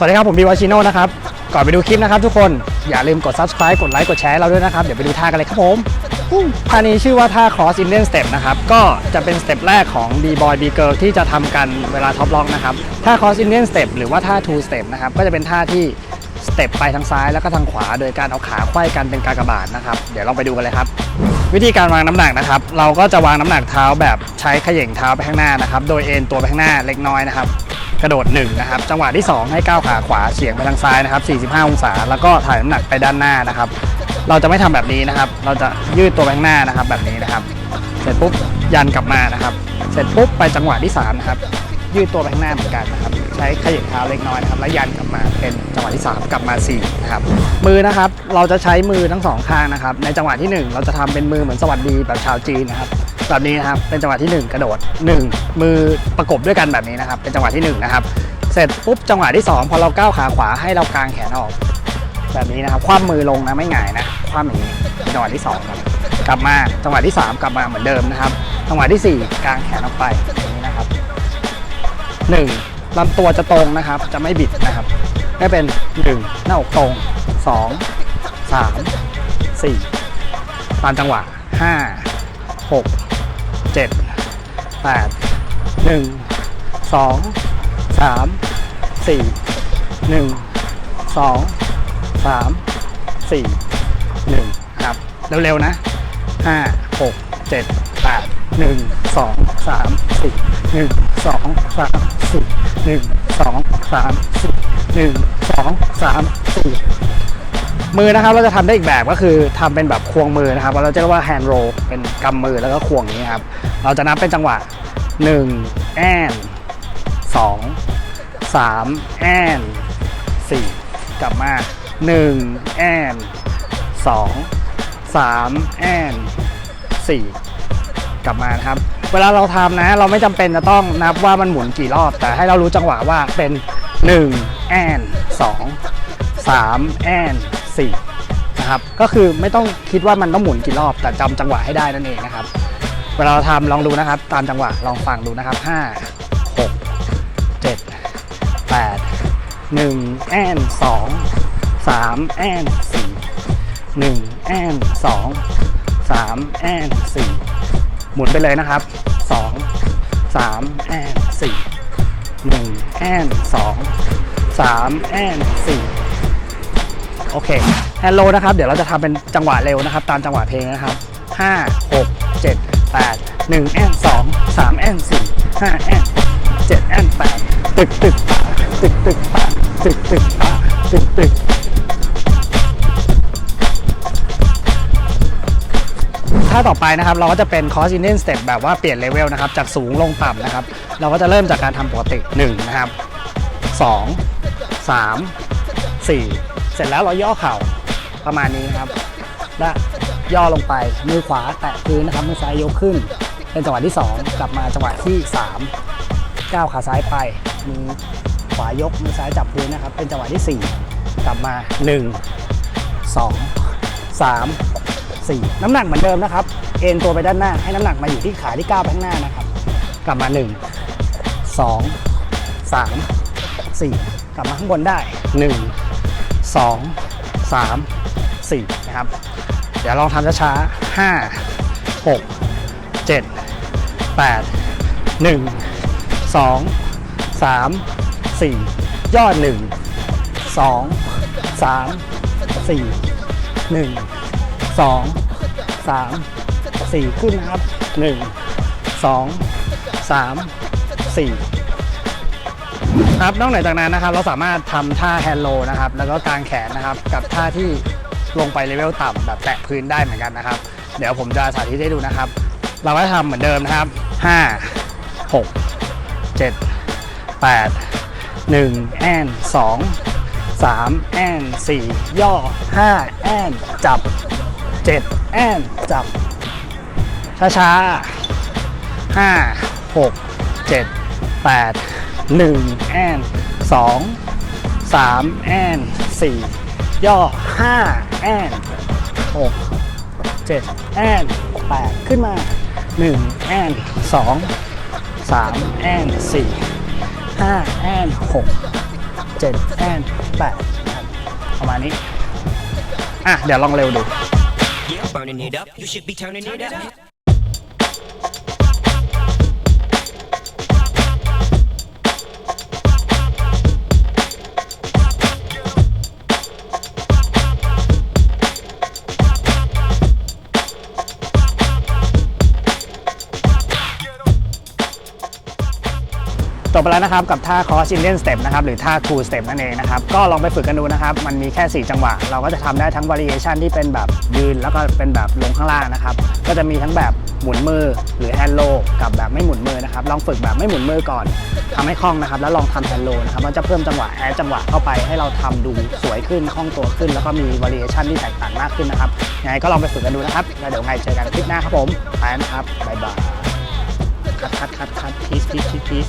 สวัสดีครับ ผมบีวาชิโน่นะครับ ก่อนไปดูคลิปนะครับทุกคนอย่าลืมกด subscribe กดไลค์กดแชร์เราด้วยนะครับ เดี๋ยวไปดูท่ากันเลยครับผมท่านี้ชื่อว่าท่า cross Indian step นะครับ ก็จะเป็นสเต็ปแรกของ b boy b girl ที่จะทำกันเวลาท็อปล็อกนะครับท่า cross Indian step หรือว่าท่า two step นะครับก็จะเป็นท่าที่ สเต็ปไปทางซ้ายแล้วก็ทางขวา โดยการเอาขาไขว้กันเป็นกากบาทนะครับ เดี๋ยวลองไปดูกันเลยครับ วิธีการวางน้ำหนักนะครับ เราก็จะวางน้ำหนักเท้าแบบใช้เขย่งเท้าไปข้างหน้านะครับ โดยเอ็นตัวไปข้างหน้าเล็กน้อยนะครับ กระโดด1นะครับ จังหวะที่ 2 ให้ก้าวขาขวาเฉียงไปทางซ้ายนะครับ 45 องศา แล้วก็ถ่ายน้ำหนักไปด้านหน้านะครับ เราจะไม่ทำแบบนี้นะครับ เราจะยืดตัวไปข้างหน้านะครับ แบบนี้นะครับ เสร็จปุ๊บยันกลับมานะครับ เสร็จปุ๊บไปจังหวะที่3นะครับ ยืดตัวไปข้างหน้าเหมือนกันนะครับใช้ขย่งเท้าเล็กน้อยนะครับแล้วยันกลับมาเป็นจังหวะที่ 3 กลับมา4นะครับมือนะครับเราจะใช้มือทั้งสองข้างนะครับในจังหวะที่ 1 เราจะทำเป็นมือเหมือนสวัสดีแบบชาวจีนนะครับแบบนี้นะครับเป็นจังหวะที่ 1 กระโดด 1 มือประกบด้วยกันแบบนี้นะครับ เป็นจังหวะที่1นะครับเสร็จปุ๊บจังหวะที่ 2 พอเราก้าวขาขวาให้เรากางแขนออก แบบนี้นะครับคว่ำมือลงนะไม่หงายนะคว่ำอย่างนี้จังหวะที่2ครับกลับมาจังหวะที่ 3 กลับมาเหมือนเดิมนะครับจังหวะที่ 4กางแขนออกไป 1ลำตัวจะตรงนะครับ จะไม่บิดนะครับได้เป็น 1 หน้าอกตรง 2 3 4 ตามจังหวะ 5 6 7 8 1 2 3 4 1 2 3 4 1ครับเร็วๆนะ 5 6 7 8 1 2 3 4 1 2 3 4 1 2 3 4 1 2 3 4มือนะครับเราจะทำได้อีกแบบก็คือทำเป็นแบบควงมือนะครับเราจะเรียกว่า hand roll เป็นกำมือแล้วก็ควงอย่างนี้ครับเราจะนับเป็นจังหวะ1แอน2 3แอน4กลับมา1แอน2 3แอน4กลับมานะครับ เวลาเราทำนะ เราไม่จำเป็นจะต้องนับว่ามันหมุนกี่รอบ แต่ให้เรารู้จังหวะว่าเป็น 1 แอน2 3 แอน4นะครับก็คือไม่ต้องคิดว่ามันต้องหมุนกี่รอบ แต่จำจังหวะให้ได้นั่นเองนะครับ เวลาเราทำลองดูนะครับ ตามจังหวะลองฟังดูนะครับ 5 6 7 8 1แอน2 3แอน4 1แอน2 3แอน4 หมุนไปเลยนะครับ2 3แอน4 1แอน2 3แอน4โอเคแฮนโลนะครับ เดี๋ยวเราจะทำเป็นจังหวะเร็วนะครับ ตามจังหวะเพลงนะครับ5 6 7 8 1แอน2 3แอน4 5แอน7แอน8ตึกตึกปะตึกตึกปะตึกตึกตึกตึก ท่าต่อไปนะครับเราก็จะเป็น cross Indian step แบบว่าเปลี่ยนเลเวลนะครับจากสูงลงต่ำนะครับ เราก็จะเริ่มจากการทำปกติ1นะครับ2 3 4 เสร็จแล้วเราย่อเข่าประมาณนี้นะครับ และย่อลงไปมือขวาแตะพื้นนะครับมือซ้ายยกขึ้น เป็นจังหวะที่ 2 กลับมาจังหวะที่ 3 ก้าวขาซ้ายไปมือขวายกมือซ้ายจับพื้นนะครับ เป็นจังหวะที่ 4 กลับมา 1 2 3 4 น้ำหนักเหมือนเดิมนะครับ เอ็นตัวไปด้านหน้า ให้น้ำหนักมาอยู่ที่ขาที่ก้าวไปข้างหน้านะครับ กลับมา 1 2 3 4 กลับมาข้างบนได้ 1 2 3 4 นะครับ เดี๋ยวลองทำช้าๆ 5 6 7 8 1 2 3 4 ยอด 1 2 3 4 1 สองสามสี่ขึ้นนะครับหนึ่งสองสามสี่ครับนอกเหนือจากนั้นนะครับ เราสามารถทำท่าแฮนด์โลนะครับ แล้วก็กางแขนนะครับ กับท่าที่ลงไปเลเวลต่ำแบบแตะพื้นได้เหมือนกันนะครับ เดี๋ยวผมจะสาธิตให้ดูนะครับ เราก็ทำเหมือนเดิมนะครับห้าหกเจ็ดแปดหนึ่งแอนสองสามแอนสี่ย่อห้าแอนจับ เจ็ดแอนจับ ช้าช้าๆห้าหกเจ็ดแปดหนึ่งแอนสองสามแอนสี่ย่อห้าแอนหกเจ็ดแอนแปดขึ้นมาหนึ่งแอนสองสามแอนสี่ห้าแอนหก7 and 8นะครับประมาณนี้ อะ เดี๋ยวลองเร็วดู burning it up. You should be turning it up. บไปแล้วนะครับกับท่า cross Indian step นะครับหรือท่า cool step นั่นเองนะครับก็ลองไปฝึกกันดูนะครับ มันมีแค่ 4 จังหวะ เราก็จะทำได้ทั้ง variation ที่เป็นแบบยืนแล้วก็เป็นแบบลงข้างล่างนะครับ ก็จะมีทั้งแบบหมุนมือหรือ hand roll กับแบบไม่หมุนมือนะครับ ลองฝึกแบบไม่หมุนมือก่อนทำให้คล่องนะครับ แล้วลองทำ hand roll นะครับมันจะเพิ่มจังหวะ add จังหวะเข้าไปให้เราทำดูสวยขึ้นคล่องตัวขึ้น แล้วก็มี variation ที่แตกต่างมากขึ้นนะครับยังไงก็ลองไปฝึกกันดูนะครับแล้วเดี๋ยวไงเจอกันคลิปหน้าครับผมไปนะครับบ๊ายบายคัดคัดคัดคัดพีซพีซพีซ